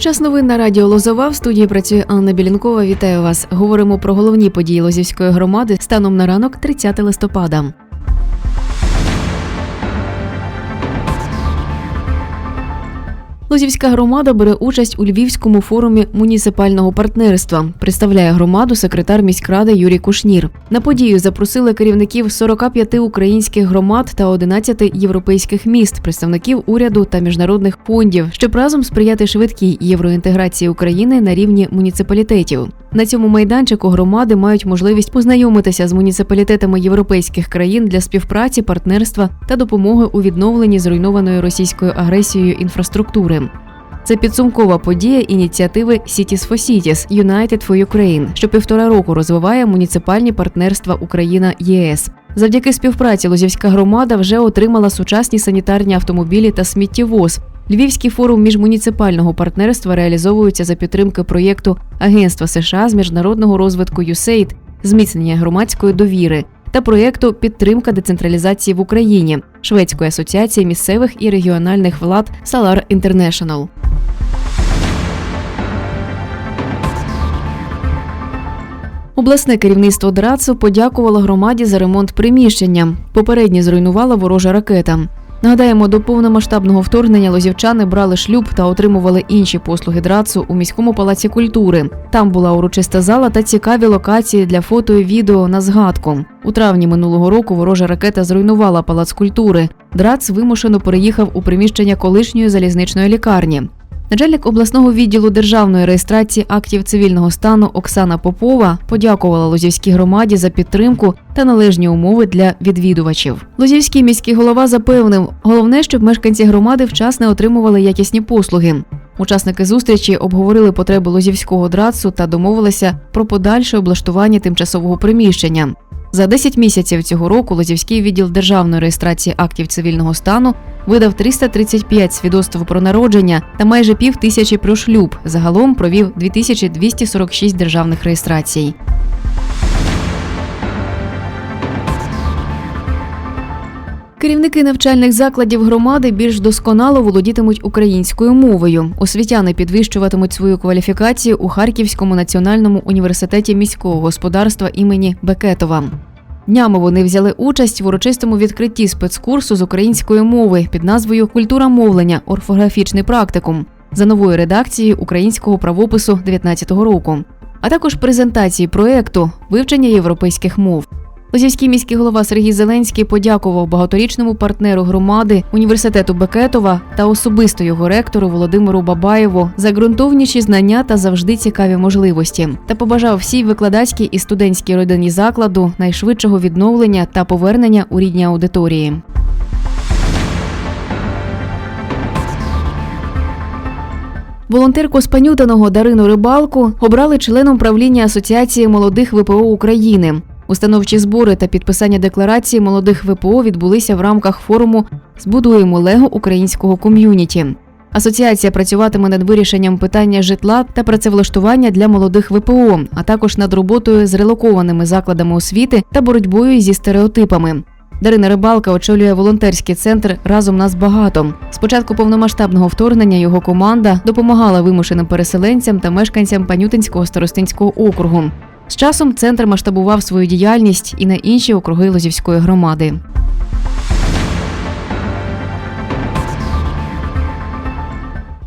Час новин на радіо Лозова. В студії працює Анна Білінкова. Вітаю вас. Говоримо про головні події Лозівської громади станом на ранок 30 листопада. Лозівська громада бере участь у Львівському форумі муніципального партнерства. Представляє громаду секретар міськради Юрій Кушнір. На подію запросили керівників 45 українських громад та 11 європейських міст, представників уряду та міжнародних фондів, щоб разом сприяти швидкій євроінтеграції України на рівні муніципалітетів. На цьому майданчику громади мають можливість познайомитися з муніципалітетами європейських країн для співпраці, партнерства та допомоги у відновленні зруйнованої російською агресією інфраструктури. Це підсумкова подія ініціативи Cities for Cities – United for Ukraine, що півтора року розвиває муніципальні партнерства Україна ЄС. Завдяки співпраці Лозівська громада вже отримала сучасні санітарні автомобілі та сміттєвоз. Львівський форум міжмуніципального партнерства реалізовується за підтримки проєкту Агентства США з міжнародного розвитку USAID, зміцнення громадської довіри та проєкту Підтримка децентралізації в Україні Шведської асоціації місцевих і регіональних влад Salar International. Обласне керівництво ДРАЦу подякувало громаді за ремонт приміщення. Попереднє зруйнувала ворожа ракета. Нагадаємо, до повномасштабного вторгнення лозівчани брали шлюб та отримували інші послуги драцу у міському палаці культури. Там була урочиста зала та цікаві локації для фото і відео на згадку. У травні минулого року ворожа ракета зруйнувала палац культури. Драц вимушено переїхав у приміщення колишньої залізничної лікарні. Начальник обласного відділу державної реєстрації актів цивільного стану Оксана Попова подякувала Лозівській громаді за підтримку та належні умови для відвідувачів. Лозівський міський голова запевнив, головне, щоб мешканці громади вчасно отримували якісні послуги. Учасники зустрічі обговорили потреби лозівського драцу та домовилися про подальше облаштування тимчасового приміщення. За 10 місяців цього року Лозівський відділ державної реєстрації актів цивільного стану видав 335 свідоцтв про народження та майже пів тисячі про шлюб. Загалом провів 2246 державних реєстрацій. Керівники навчальних закладів громади більш досконало володітимуть українською мовою. Освітяни підвищуватимуть свою кваліфікацію у Харківському національному університеті міського господарства імені Бекетова. Днями вони взяли участь в урочистому відкритті спецкурсу з української мови під назвою Культура мовлення орфографічний практикум за новою редакцією українського правопису 2019 року, а також презентації проєкту вивчення європейських мов. Лозівський міський голова Сергій Зеленський подякував багаторічному партнеру громади університету Бекетова та особисто його ректору Володимиру Бабаєву за ґрунтовніші знання та завжди цікаві можливості, та побажав всій викладацькій і студентській родині закладу найшвидшого відновлення та повернення у рідні аудиторії. Волонтерку з Дарину Рибалку обрали членом правління Асоціації молодих ВПО України. Установчі збори та підписання декларації молодих ВПО відбулися в рамках форуму Збудуємо Лего українського ком'юніті. Асоціація працюватиме над вирішенням питання житла та працевлаштування для молодих ВПО, а також над роботою з релокованими закладами освіти та боротьбою зі стереотипами. Дарина Рибалка очолює волонтерський центр Разом нас багато. З початку повномасштабного вторгнення його команда допомагала вимушеним переселенцям та мешканцям Панютинського старостинського округу. З часом центр масштабував свою діяльність і на інші округи Лозівської громади.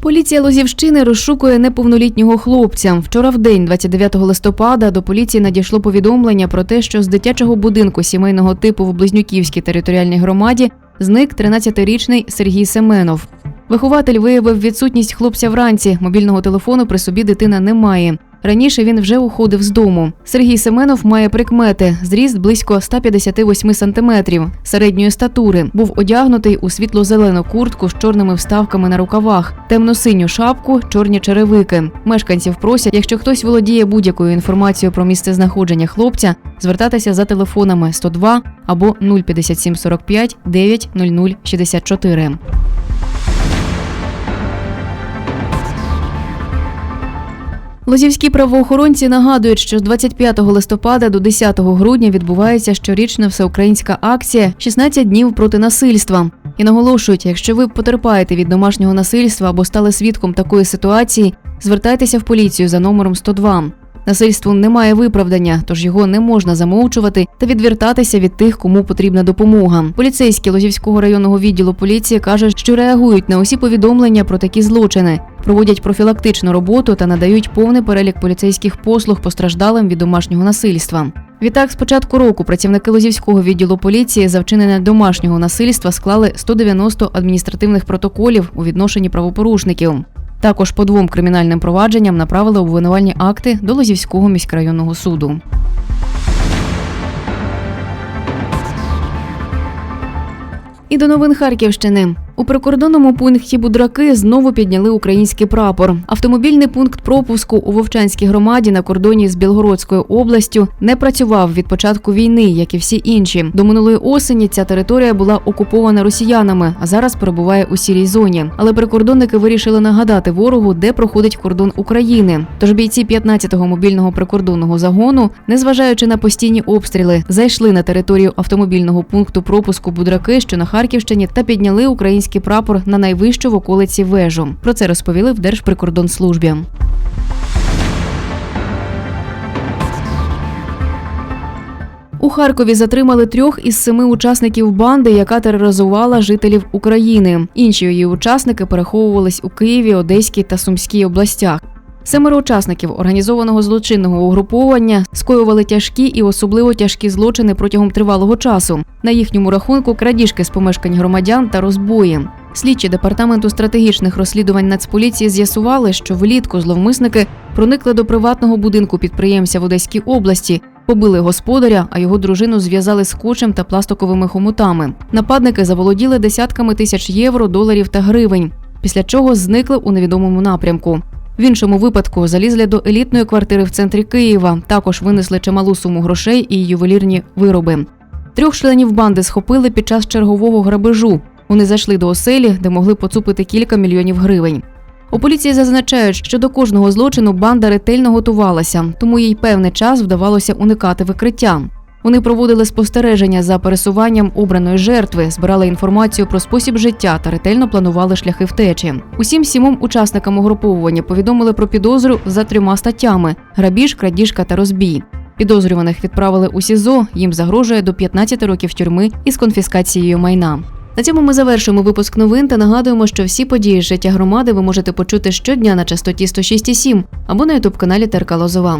Поліція Лозівщини розшукує неповнолітнього хлопця. Вчора в день, 29 листопада, до поліції надійшло повідомлення про те, що з дитячого будинку сімейного типу в Близнюківській територіальній громаді зник 13-річний Сергій Семенов. Вихователь виявив відсутність хлопця вранці. Мобільного телефону при собі дитина не має. Раніше він вже уходив з дому. Сергій Семенов має прикмети: зріст близько 158 сантиметрів, середньої статури. Був одягнутий у світло-зелену куртку з чорними вставками на рукавах, темно-синю шапку, чорні черевики. Мешканців просять, якщо хтось володіє будь-якою інформацією про місце знаходження хлопця, звертатися за телефонами 102 або 05745 900 64. Лозівські правоохоронці нагадують, що з 25 листопада до 10 грудня відбувається щорічна всеукраїнська акція «16 днів проти насильства. І наголошують, якщо ви потерпаєте від домашнього насильства або стали свідком такої ситуації, звертайтеся в поліцію за номером 102. Насильству немає виправдання, тож його не можна замовчувати та відвертатися від тих, кому потрібна допомога. Поліцейські Лозівського районного відділу поліції кажуть, що реагують на усі повідомлення про такі злочини, проводять профілактичну роботу та надають повний перелік поліцейських послуг постраждалим від домашнього насильства. Відтак, з початку року працівники Лозівського відділу поліції за вчинення домашнього насильства склали 190 адміністративних протоколів у відношенні правопорушників. Також по двом кримінальним провадженням направили обвинувальні акти до Лозівського міськрайонного суду. І до новин Харківщини. У прикордонному пункті Будраки знову підняли український прапор. Автомобільний пункт пропуску у Вовчанській громаді на кордоні з Білгородською областю не працював від початку війни, як і всі інші. До минулої осені ця територія була окупована росіянами, а зараз перебуває у сірій зоні. Але прикордонники вирішили нагадати ворогу, де проходить кордон України. Тож бійці 15-го мобільного прикордонного загону, незважаючи на постійні обстріли, зайшли на територію автомобільного пункту пропуску Будраки, що на Харківщині, та підняли український прапор на найвищу в околиці вежу. Про це розповіли в Держприкордонслужбі. У Харкові затримали трьох із семи учасників банди, яка тероризувала жителів України. Інші її учасники переховувались у Києві, Одеській та Сумській областях. Семеро учасників організованого злочинного угруповання скоювали тяжкі і особливо тяжкі злочини протягом тривалого часу. На їхньому рахунку крадіжки з помешкань громадян та розбої. Слідчі департаменту стратегічних розслідувань Нацполіції з'ясували, що влітку зловмисники проникли до приватного будинку підприємця в Одеській області, побили господаря, а його дружину зв'язали скотчем та пластиковими хомутами. Нападники заволоділи десятками тисяч євро, доларів та гривень, після чого зникли у невідомому напрямку. В іншому випадку залізли до елітної квартири в центрі Києва. Також винесли чималу суму грошей і ювелірні вироби. Трьох членів банди схопили під час чергового грабежу. Вони зайшли до оселі, де могли поцупити кілька мільйонів гривень. У поліції зазначають, що до кожного злочину банда ретельно готувалася, тому їй певний час вдавалося уникати викриття. Вони проводили спостереження за пересуванням обраної жертви, збирали інформацію про спосіб життя та ретельно планували шляхи втечі. Усім сімом учасникам угруповування повідомили про підозру за трьома статтями: грабіж, крадіжка та розбій. Підозрюваних відправили у СІЗО. Їм загрожує до 15 років тюрми із конфіскацією майна. На цьому ми завершуємо випуск новин та нагадуємо, що всі події з життя громади ви можете почути щодня на частоті 106,7 або на ютуб каналі Терка Лозова.